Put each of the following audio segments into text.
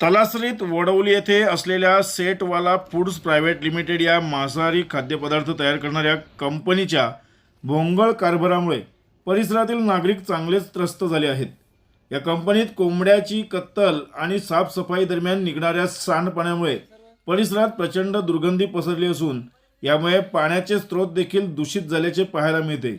तलासरीत वडवली येथे असलेल्या सेटवाला foods private limited या मांसाहारी खाद्यपदार्थ तयार करणाऱ्या कंपनीच्या भोंगळ कारभारामुळे परिसरातील नागरिक चांगलेच त्रस्त झाले आहेत. या कंपनीत कोंबड्याची कत्तल आणि साफसफाई दरम्यान निघणाऱ्या सांडपाण्यामुळे परिसरात प्रचंड दुर्गंधी पसरली असून यामुळे पाण्याचे स्रोत देखील दूषित झाल्याचे पाहायला मिळते.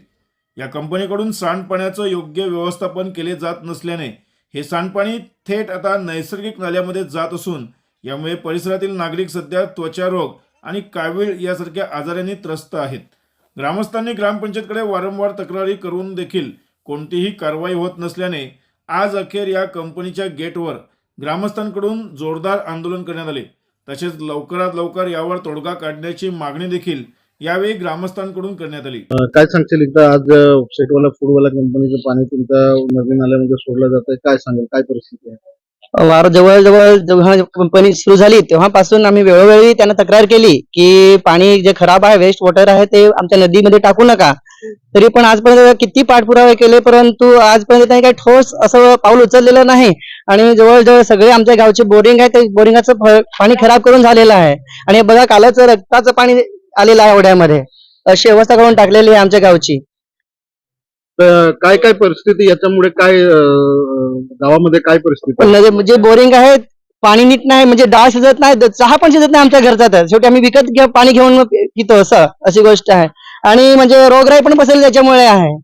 या कंपनीकडून सांडपाण्याचं योग्य व्यवस्थापन केले जात नसल्याने हे सांडपाणी थेट आता नैसर्गिक नाल्यामध्ये जात असून यामुळे परिसरातील नागरिक सध्या त्वचारोग आणि कावीळ यासारख्या आजारांनी त्रस्त आहेत. ग्रामस्थांनी ग्रामपंचायतकडे वारंवार तक्रारी करून देखील कोणतीही कारवाई होत नसल्याने आज अखेर या कंपनीच्या गेटवर ग्रामस्थांकडून जोरदार आंदोलन करण्यात आले. तसेच लवकरात लवकर यावर तोडगा काढण्याची मागणी देखील यावेळी ग्रामस्थांकडून करण्यात आली. काय सांगशील एकदा? आज शेटवाला फूडवाला कंपनीचं पाणी तुमच्या नदी नाल्यामध्ये सोडलं जात आहे काय सांगेल? काय परिस्थिती आहे? वार जवळजवळ जेव्हा कंपनी सुरू झाली तेव्हापासून आम्ही वेळोवेळी त्यांना तक्रार केली की पाणी जे खराब आहे वेस्ट वॉटर आहे ते आमच्या नदीमध्ये टाकू नका. तरी पण आजपर्यंत किती पाठपुरावे केले परंतु आजपर्यंत त्यांनी काही ठोस असं पाऊल उचललेलं नाही. आणि जवळजवळ सगळे आमच्या गावचे बोरिंग आहे ते बोरिंगाचं पाणी खराब करून झालेलं आहे. आणि हे बघा कालच रक्ताचं पाणी आलेलं आहे ओढ्यामध्ये. अशी अवस्था करून टाकलेली आहे आमच्या गावची. तर काय काय परिस्थिती याच्यामुळे काय अं, गावामध्ये काय परिस्थिती आहे? पण जे बोरिंग आहे पाणी नीट नाही म्हणजे डाळ शिजत नाही द- चहा पण शिजत नाही आमच्या घरचा तर शेवटी आम्ही विकत घे- पाणी घेऊन मग पितो असं अशी गोष्ट आहे. आणि म्हणजे रोगराई पण बसेल त्याच्यामुळे आहे.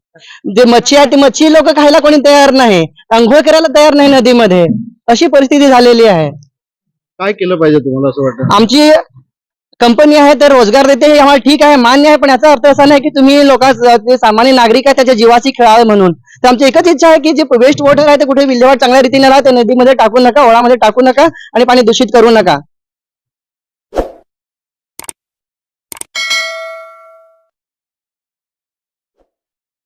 जे मच्छी आहे ती मच्छी लोक खायला कोणी तयार नाही. आंघोळ करायला तयार नाही नदीमध्ये. अशी परिस्थिती झालेली आहे. काय केलं पाहिजे तुम्हाला असं वाटतं? आमची कंपनी आहे तर रोजगार देते हे आम्हाला ठीक आहे मान्य आहे पण याचा अर्थ असा नाही की तुम्ही लोक सामान्य नागरिक आहे त्याच्या जीवाशी खेळावे म्हणून. तर आमची एकच इच्छा आहे की जे वेस्ट वॉटर आहे ते कुठे विल्हेवाट चांगल्या रीतीने राहा ते नदीमध्ये टाकू नका ओळामध्ये टाकू नका आणि पाणी दूषित करू नका.